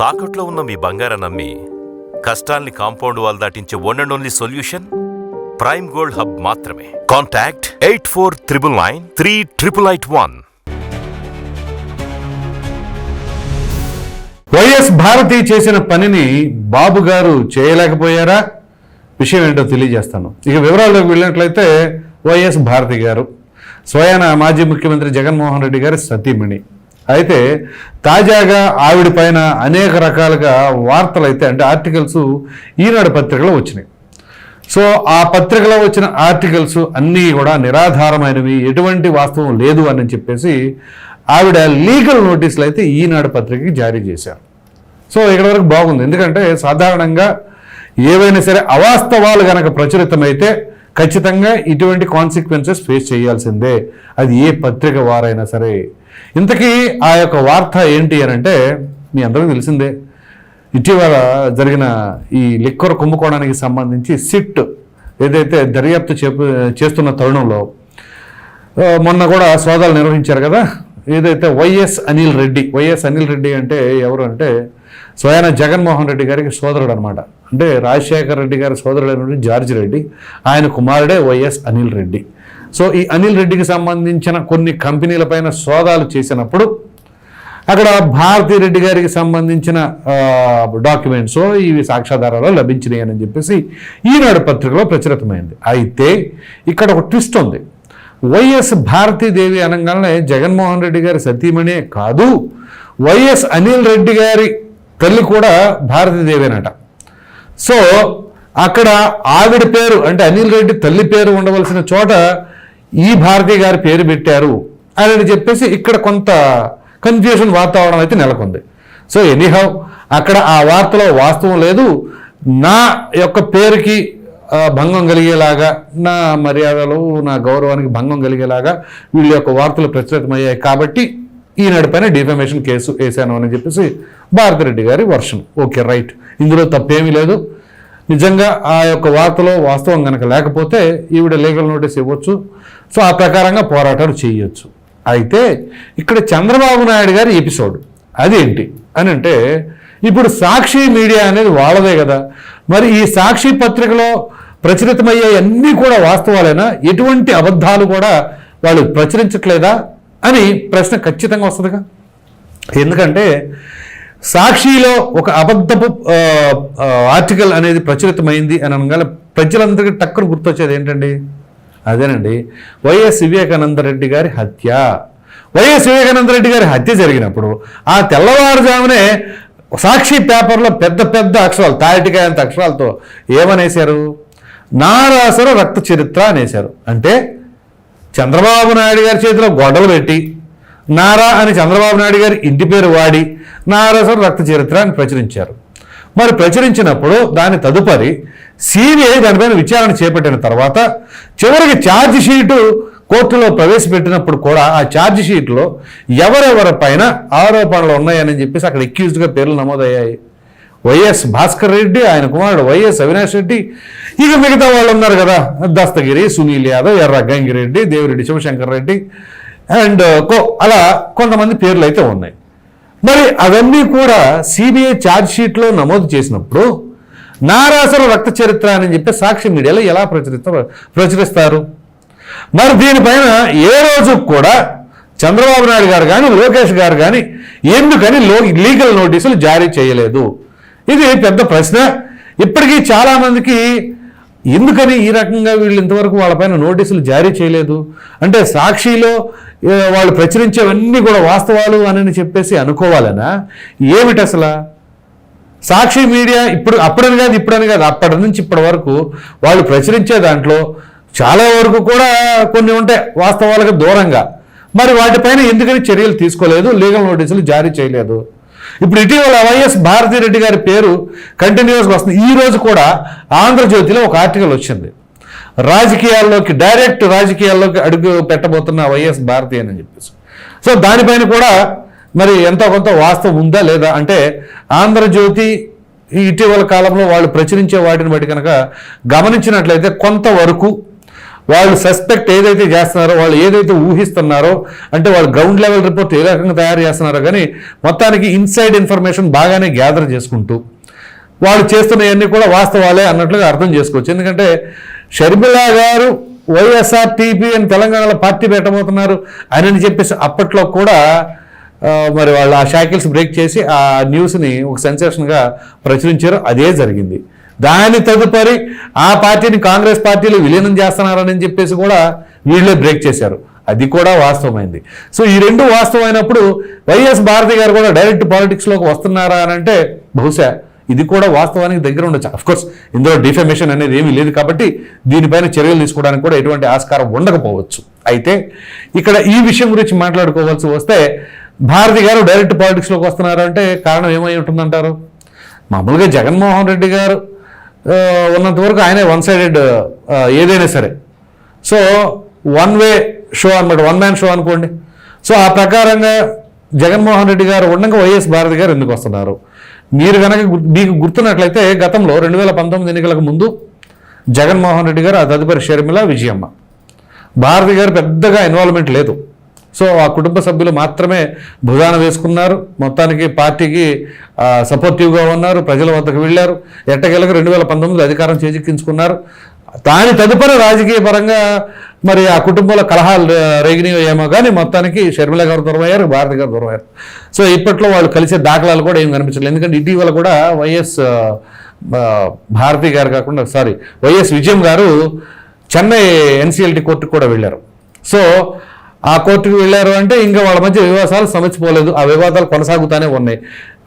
తాకట్లో ఉన్న మీ బంగారం నమ్మి కష్టాల్ని compound wall దాటించే one and only solution prime gold hub మాత్రమే. Contact eight four triple nine three triple eight one YS Bharathi చేసిన పనిని బాబు గారు చేయలేకపోయారా? విషయం ఏంటో తెలియజేస్తాను. ఇక వివరాల్లోకి వెళ్ళినట్లయితే వైఎస్ భారతి గారు స్వయాన మాజీ ముఖ్యమంత్రి జగన్మోహన్ రెడ్డి గారి సతీమణి. అయితే తాజాగా ఆవిడ పైన అనేక రకాలుగా వార్తలు అయితే అంటే ఆర్టికల్స్ ఈనాడు పత్రికలో వచ్చినాయి. సో ఆ పత్రికలో వచ్చిన ఆర్టికల్స్ అన్నీ కూడా నిరాధారమైనవి ఎటువంటి వాస్తవం లేదు అని చెప్పేసి ఆవిడ లీగల్ నోటీసులు అయితే ఈనాడు పత్రికకి జారీ చేశారు. సో ఇక్కడ వరకు బాగుంది. ఎందుకంటే సాధారణంగా ఏవైనా సరే అవాస్తవాలు కనుక ప్రచురితమైతే ఖచ్చితంగా ఇటువంటి కాన్సిక్వెన్సెస్ ఫేస్ చేయాల్సిందే. అది ఏ పత్రిక వారైనా సరే. ఇంతకీ ఆ యొక్క వార్త ఏంటి అని అంటే మీ అందరికీ తెలిసిందే. ఇటీవల జరిగిన ఈ లిక్కర్ కుంభకోణానికి సంబంధించి సిట్ ఏదైతే దర్యాప్తు చేస్తున్న తరుణంలో మొన్న కూడా సోదాలు నిర్వహించారు కదా? ఏదైతే వైఎస్ అనిల్ రెడ్డి వైఎస్ అనిల్ రెడ్డి అంటే ఎవరు అంటే స్వయాన జగన్మోహన్ రెడ్డి గారికి సోదరుడు అనమాట అంటే రాజశేఖర రెడ్డి గారి సోదరుడు అయినటువంటి జార్జ్ రెడ్డి ఆయన కుమారుడే వైఎస్ అనిల్ రెడ్డి. సో ఈ అనిల్ రెడ్డికి సంబంధించిన కొన్ని కంపెనీలపైన సోదాలు చేసినప్పుడు అక్కడ భారతీ రెడ్డి గారికి సంబంధించిన డాక్యుమెంట్స్ ఇవి సాక్ష్యాధారాలు లభించినాయి అని చెప్పేసి ఈనాడు పత్రికలో ప్రచురితమైంది. అయితే ఇక్కడ ఒక ట్విస్ట్ ఉంది. వైఎస్ భారతీదేవి అనగానే జగన్మోహన్ రెడ్డి గారి సతీమణే కాదు. వైఎస్ అనిల్ రెడ్డి గారి తల్లి కూడా భారతీదేవేనట సో అక్కడ ఆవిడ పేరు అంటే అనిల్ రెడ్డి తల్లి పేరు ఉండవలసిన చోట ఈ భారతి గారి పేరు పెట్టారు అని చెప్పేసి ఇక్కడ కొంత కన్ఫ్యూషన్ వాతావరణం అయితే నెలకొంది. సో ఎనీహౌ అక్కడ ఆ వార్తలో వాస్తవం లేదు. నా యొక్క పేరుకి భంగం కలిగేలాగా నా మర్యాదలు నా గౌరవానికి భంగం కలిగేలాగా వీళ్ళ యొక్క వార్తలు ప్రచురితమయ్యాయి కాబట్టి ఈనాడు పైన డిఫమేషన్ కేసు వేశాను అని చెప్పేసి భారతిరెడ్డి గారి వర్షన్. Okay right. ఇందులో తప్పేమీ లేదు. నిజంగా ఆ యొక్క వార్తలో వాస్తవం కనుక లేకపోతే ఈవిడ లీగల్ నోటీస్ ఇవ్వచ్చు. సో ఆ ప్రకారంగా పోరాటాలు చేయొచ్చు. అయితే ఇక్కడ చంద్రబాబు నాయుడు గారి ఎపిసోడ్ అదేంటి అని అంటే ఇప్పుడు సాక్షి మీడియా అనేది వాళ్ళదే కదా. మరి ఈ సాక్షి పత్రికలో ప్రచురితమయ్యే అన్నీ కూడా వాస్తవాలైనా? ఎటువంటి అబద్ధాలు కూడా వాళ్ళు ప్రచురించట్లేదా? అని ప్రశ్న ఖచ్చితంగా వస్తుందిగా. ఎందుకంటే సాక్షిలో ఒక అబద్ధపు ఆర్టికల్ అనేది ప్రచురితమైంది అని అనగానే ప్రజలందరికీ టక్కును గుర్తొచ్చేది ఏంటండి? అదేనండి. వైఎస్ వివేకానంద రెడ్డి గారి హత్య. వైఎస్ వివేకానంద రెడ్డి గారి హత్య జరిగినప్పుడు ఆ తెల్లవారుజామునే సాక్షి పేపర్లో పెద్ద పెద్ద అక్షరాలు తాటికాయంత అక్షరాలతో ఏమనేశారు? నారాసర రక్త చరిత్ర అనేశారు. అంటే చంద్రబాబు నాయుడు గారి చేతిలో గొడవలు పెట్టి నారా అని చంద్రబాబు నాయుడు గారి ఇంటి పేరు వాడి నారాసర రక్త చరిత్ర అని ప్రచురించారు. మరి ప్రచురించినప్పుడు దాని తదుపరి సిబిఐ దానిపైన విచారణ చేపట్టిన తర్వాత చివరికి ఛార్జ్ షీటు కోర్టులో ప్రవేశపెట్టినప్పుడు కూడా ఆ ఛార్జ్ షీట్లో ఎవరెవరి పైన ఆరోపణలు ఉన్నాయని చెప్పేసి అక్కడ ఎక్యూజ్డ్గా పేర్లు నమోదయ్యాయి. వైఎస్ భాస్కర్ రెడ్డి ఆయన కుమారుడు వైఎస్ అవినాష్ రెడ్డి ఇక మిగతా వాళ్ళు ఉన్నారు కదా దస్తగిరి సునీల్ యాదవ్ ఎర్ర గంగిరెడ్డి దేవిరెడ్డి శివశంకర్ రెడ్డి అండ్ కో అలా కొంతమంది పేర్లు అయితే ఉన్నాయి. మరి అవన్నీ కూడా సిబిఐ ఛార్జ్షీట్లో నమోదు చేసినప్పుడు నారాసర రక్త చరిత్ర అని చెప్పి సాక్షి మీడియాలో ఎలా ప్రచురిత ప్రచురిస్తారు? మరి దీనిపైన ఏ రోజు కూడా చంద్రబాబు నాయుడు గారు కానీ లోకేష్ గారు కానీ ఎందుకని లో లీగల్ నోటీసులు జారీ చేయలేదు? ఇది పెద్ద ప్రశ్న. ఇప్పటికీ చాలామందికి ఎందుకని ఈ రకంగా వీళ్ళు ఇంతవరకు వాళ్ళపైన నోటీసులు జారీ చేయలేదు? అంటే సాక్షిలో వాళ్ళు ప్రచురించేవన్నీ కూడా వాస్తవాలు అని చెప్పేసి అనుకోవాలనా? ఏమిటి అసలు? సాక్షి మీడియా ఇప్పుడు అప్పుడని కాదు ఇప్పుడని కాదు అప్పటి నుంచి ఇప్పటి వరకు వాళ్ళు ప్రచురించే దాంట్లో చాలా వరకు కూడా కొన్ని ఉంటాయి వాస్తవాలకు దూరంగా. మరి వాటిపైన ఎందుకని చర్యలు తీసుకోలేదు? లీగల్ నోటీసులు జారీ చేయలేదు. ఇప్పుడు ఇటీవల వైఎస్ భారతిరెడ్డి గారి పేరు కంటిన్యూస్గా వస్తుంది. ఈ రోజు కూడా ఆంధ్రజ్యోతిలో ఒక ఆర్టికల్ వచ్చింది. రాజకీయాల్లోకి డైరెక్ట్ రాజకీయాల్లోకి అడుగు పెట్టబోతున్న వైఎస్ భారతి అని చెప్పేసి. సో దానిపైన కూడా మరి ఎంతో కొంత వాస్తవం ఉందా లేదా అంటే ఆంధ్రజ్యోతి ఈ ఇటీవల కాలంలో వాళ్ళు ప్రచురించే వాటిని బట్టి కనుక గమనించినట్లయితే కొంతవరకు వాళ్ళు సస్పెక్ట్ ఏదైతే చేస్తున్నారో వాళ్ళు ఏదైతే ఊహిస్తున్నారో అంటే వాళ్ళు గ్రౌండ్ లెవెల్ రిపోర్ట్ ఏ రకంగా తయారు చేస్తున్నారో కానీ మొత్తానికి ఇన్సైడ్ ఇన్ఫర్మేషన్ బాగానే గ్యాదర్ చేసుకుంటూ వాళ్ళు చేస్తున్నవన్నీ కూడా వాస్తవాలే అన్నట్లుగా అర్థం చేసుకోవచ్చు. ఎందుకంటే షర్మిలా గారు వైఎస్ఆర్ టీపీ అని తెలంగాణలో పార్టీ పెట్టబోతున్నారు అని చెప్పేసి అప్పట్లో కూడా మరి వాళ్ళు ఆ షాకిల్స్ బ్రేక్ చేసి ఆ న్యూస్ని ఒక సెన్సేషన్గా ప్రచురించారు. అదే జరిగింది. దాని తదుపరి ఆ పార్టీని కాంగ్రెస్ పార్టీలో విలీనం చేస్తున్నారని చెప్పేసి కూడా వీళ్ళే బ్రేక్ చేశారు. అది కూడా వాస్తవమైంది. సో ఈ రెండు వాస్తవమైనప్పుడు వైఎస్ భారతి గారు కూడా డైరెక్ట్ పాలిటిక్స్లోకి వస్తున్నారా అని అంటే బహుశా ఇది కూడా వాస్తవానికి దగ్గర ఉండొచ్చు. అఫ్కోర్స్ ఇందులో డిఫెమేషన్ అనేది ఏమీ లేదు కాబట్టి దీనిపైన చర్యలు తీసుకోవడానికి కూడా ఎటువంటి ఆస్కారం ఉండకపోవచ్చు. అయితే ఇక్కడ ఈ విషయం గురించి మాట్లాడుకోవాల్సి వస్తే భారతి గారు డైరెక్ట్ పాలిటిక్స్లోకి వస్తున్నారు అంటే కారణం ఏమై ఉంటుందంటారు? మామూలుగా జగన్మోహన్ రెడ్డి గారు ఉన్నంత వరకు ఆయనే వన్ సైడెడ్ ఏదైనా సరే. సో వన్ వే షో అనమాట వన్ మ్యాన్ షో అనుకోండి. సో ఆ ప్రకారంగా జగన్మోహన్ రెడ్డి గారు ఉండగా వైఎస్ భారతి గారు ఎందుకు వస్తున్నారు? మీరు కనుక గు- మీకు గుర్తున్నట్లయితే గతంలో రెండు వేల పంతొమ్మిది ఎన్నికలకు ముందు జగన్మోహన్ రెడ్డి గారు ఆ తదుపరి షర్మిల విజయమ్మ. భారతి గారు పెద్దగా ఇన్వాల్వ్మెంట్ లేదు. సో ఆ కుటుంబ సభ్యులు మాత్రమే భుజాన వేసుకున్నారు. మొత్తానికి పార్టీకి సపోర్టివ్గా ఉన్నారు. ప్రజల వద్దకు వెళ్ళారు. ఎట్టకేలకు రెండు వేల పంతొమ్మిదిలో అధికారం చేజిక్కించుకున్నారు. దాని తదుపరి రాజకీయ పరంగా మరి ఆ కుటుంబంలో కలహాలు రే- ఏమో కానీ మొత్తానికి షర్మిల గారు దూరం అయ్యారు భారతి గారు దూరం అయ్యారు సో ఇప్పట్లో వాళ్ళు కలిసే దాఖలాలు కూడా ఏం కనిపించలేదు. ఎందుకంటే ఇటీవల కూడా వైఎస్ భారతి గారు కాకుండా సారీ వైఎస్ విజయం గారు చెన్నై ఎన్సీఎల్టీ కోర్టుకు కూడా వెళ్ళారు. సో ఆ కోర్టుకు వెళ్ళారు అంటే ఇంకా వాళ్ళ మధ్య వివాదాలు సమర్చిపోలేదు ఆ వివాదాలు కొనసాగుతూనే ఉన్నాయి.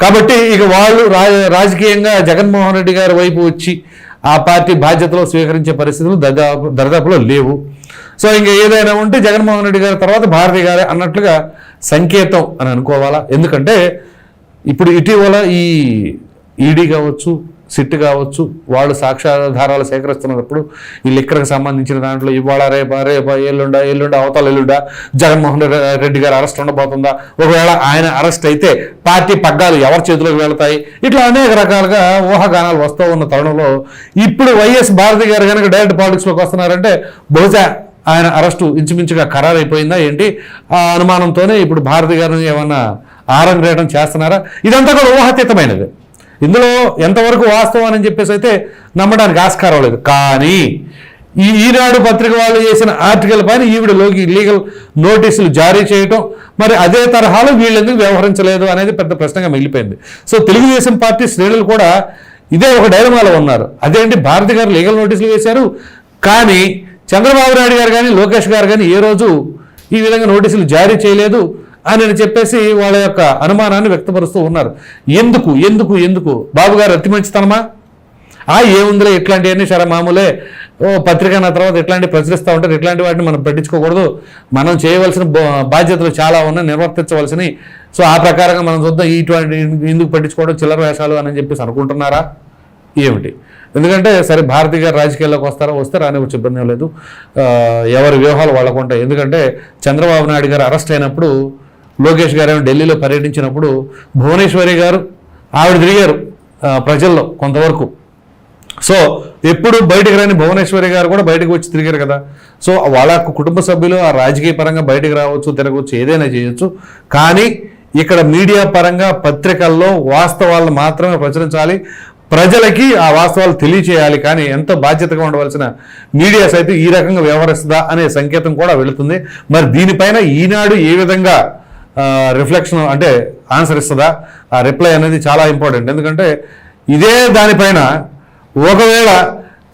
కాబట్టి ఇక వాళ్ళు రా రాజకీయంగా జగన్మోహన్ రెడ్డి గారి వైపు వచ్చి ఆ పార్టీ బాధ్యతలు స్వీకరించే పరిస్థితులు దర్దాపు దరిదాపులో లేవు. సో ఇంకా ఏదైనా ఉంటే జగన్మోహన్ రెడ్డి గారి తర్వాత భారతి గారే అన్నట్లుగా సంకేతం అని అనుకోవాలా? ఎందుకంటే ఇప్పుడు ఇటీవల ఈ ఈడీ కావచ్చు సిట్ కావచ్చు వాళ్ళు సాక్ష్యాధారాలు సేకరిస్తున్నప్పుడు ఈ లిక్కర్కి సంబంధించిన దాంట్లో ఇవాళ రేపా రేపా ఎల్లుండా ఎల్లుండ అవతల ఎల్లుండా జగన్మోహన్ రె- రెడ్డి గారు అరెస్ట్ ఉండబోతుందా? ఒకవేళ ఆయన అరెస్ట్ అయితే పార్టీ పగ్గాలు ఎవరి చేతిలోకి వెళ్తాయి? ఇట్లా అనేక రకాలుగా ఊహాగానాలు వస్తూ ఉన్న తరుణంలో ఇప్పుడు వైఎస్ భారతి గారు కనుక డైరెక్ట్ పాలిటిక్స్లోకి వస్తున్నారంటే బహుశా ఆయన అరెస్టు ఇంచుమించుగా ఖరారైపోయిందా ఏంటి? ఆ అనుమానంతోనే ఇప్పుడు భారతి గారిని ఏమన్నా ఆరంగేయడం చేస్తున్నారా? ఇదంతా కూడా ఊహాతీతమైనది. ఇందులో ఎంతవరకు వాస్తవం అని చెప్పేసి అయితే నమ్మడానికి ఆస్కారం లేదు. కానీ ఈ ఈనాడు పత్రిక వాళ్ళు చేసిన ఆర్టికల్ పైన ఈవిడ లోకి లీగల్ నోటీసులు జారీ చేయటం మరి అదే తరహాలో వీళ్ళెందుకు వ్యవహరించలేదు అనేది పెద్ద ప్రశ్నగా మిగిలిపోయింది. సో తెలుగుదేశం పార్టీ శ్రేణులు కూడా ఇదే ఒక డైలమాలో ఉన్నారు. అదేంటి భారతి గారు లీగల్ నోటీసులు వేశారు? కానీ చంద్రబాబు నాయుడు గారు కానీ లోకేష్ గారు కానీ ఏ రోజు ఈ విధంగా నోటీసులు జారీ చేయలేదు? అని చెప్పేసి వాళ్ళ యొక్క అనుమానాన్ని వ్యక్తపరుస్తూ ఉన్నారు. ఎందుకు? ఎందుకు? ఎందుకు? బాబు గారు అతి మంచితనమా? ఆ ఏముందిలే ఇట్లాంటివన్నీ సరే మామూలే. ఓ పత్రిక నా తర్వాత ఇట్లాంటివి ప్రచురిస్తూ ఉంటారు. ఇట్లాంటి వాటిని మనం పట్టించుకోకూడదు. మనం చేయవలసిన బాధ్యతలు చాలా ఉన్నాయి నిర్వర్తించవలసినవి. సో ఆ ప్రకారంగా మనం చూద్దాం ఇటువంటి ఎందుకు పట్టించుకోవడం చిల్లర వేషాలు అని చెప్పేసి అనుకుంటున్నారా? ఏమిటి? ఎందుకంటే సరే భారతీయ గారు రాజకీయాల్లోకి వస్తారా? వస్తే రానివ్వచ్చు ఇబ్బంది లేదు. ఎవరి వ్యూహాలు వాళ్ళకు ఉంటాయి ఎందుకంటే చంద్రబాబు నాయుడు గారు అరెస్ట్ అయినప్పుడు లోకేష్ గారు ఢిల్లీలో పర్యటించినప్పుడు భువనేశ్వరి గారు ఆవిడ తిరిగారు ప్రజల్లో కొంతవరకు. సో ఎప్పుడు బయటకు రాని భువనేశ్వరి గారు కూడా బయటకు వచ్చి తిరిగారు కదా. సో వాళ్ళ కుటుంబ సభ్యులు ఆ రాజకీయ పరంగా బయటకు రావచ్చు తిరగవచ్చు ఏదైనా చేయొచ్చు. కానీ ఇక్కడ మీడియా పరంగా పత్రికల్లో వాస్తవాలను మాత్రమే ప్రచురించాలి. ప్రజలకి ఆ వాస్తవాలు తెలియచేయాలి. కానీ ఎంతో బాధ్యతగా ఉండవలసిన మీడియా సైతం ఈ రకంగా వ్యవహరిస్తుందా అనే సంకేతం కూడా వెళుతుంది. మరి దీనిపైన ఈనాడు ఏ విధంగా రిఫ్లెక్షన్ అంటే ఆన్సర్ ఇస్తుందా? ఆ రిప్లై అనేది చాలా ఇంపార్టెంట్ ఎందుకంటే ఇదే దానిపైన ఒకవేళ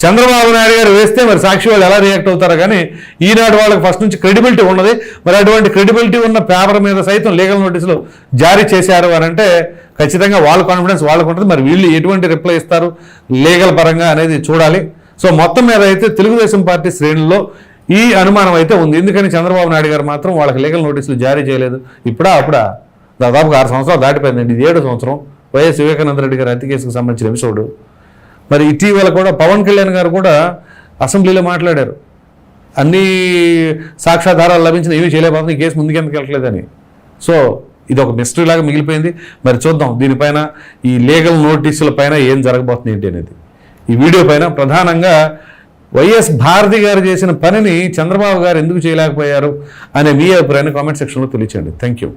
చంద్రబాబు నాయుడు గారు వేస్తే మరి సాక్షి వాళ్ళు ఎలా రియాక్ట్ అవుతారో కానీ ఈనాడు వాళ్ళకి ఫస్ట్ నుంచి క్రెడిబిలిటీ ఉన్నది. మరి అటువంటి క్రెడిబిలిటీ ఉన్న పేపర్ మీద సైతం లీగల్ నోటీసులు జారీ చేశారు అని అంటే ఖచ్చితంగా వాళ్ళ కాన్ఫిడెన్స్ వాళ్ళకు ఉంటుంది. మరి వీళ్ళు ఎటువంటి రిప్లై ఇస్తారు? లీగల్ పరంగా అనేది చూడాలి. సో మొత్తం మీద అయితే తెలుగుదేశం పార్టీ శ్రేణుల్లో ఈ అనుమానం అయితే ఉంది. ఎందుకని చంద్రబాబు నాయుడు గారు మాత్రం వాళ్ళకి లీగల్ నోటీసులు జారీ చేయలేదు. ఇప్పుడా అప్పుడా? దాదాపుగా ఆరు సంవత్సరాలు దాటిపోయిందండి. ఇది ఏడు సంవత్సరం. వైఎస్ వివేకానంద రెడ్డి గారి హత్య కేసుకు సంబంధించిన ఎపిసోడ్. మరి ఇటీవల కూడా పవన్ కళ్యాణ్ గారు కూడా అసెంబ్లీలో మాట్లాడారు. అన్ని సాక్ష్యాధారాలు లభించిన ఏమీ చేయలేకపోతుంది ఈ కేసు ముందుకెందుకు వెళ్ళట్లేదని. సో ఇది ఒక మిస్టరీ లాగా మిగిలిపోయింది. మరి చూద్దాం దీనిపైన ఈ లీగల్ నోటీసుల పైన ఏం జరగబోతుంది ఏంటి అనేది. ఈ వీడియో పైన ప్రధానంగా వైఎస్ భారతి గారు చేసిన పనిని చంద్రబాబు గారు ఎందుకు చేయలేకపోయారు అనే మీ అభిప్రాయాన్ని కామెంట్ సెక్షన్లో తెలియచేయండి. Thank you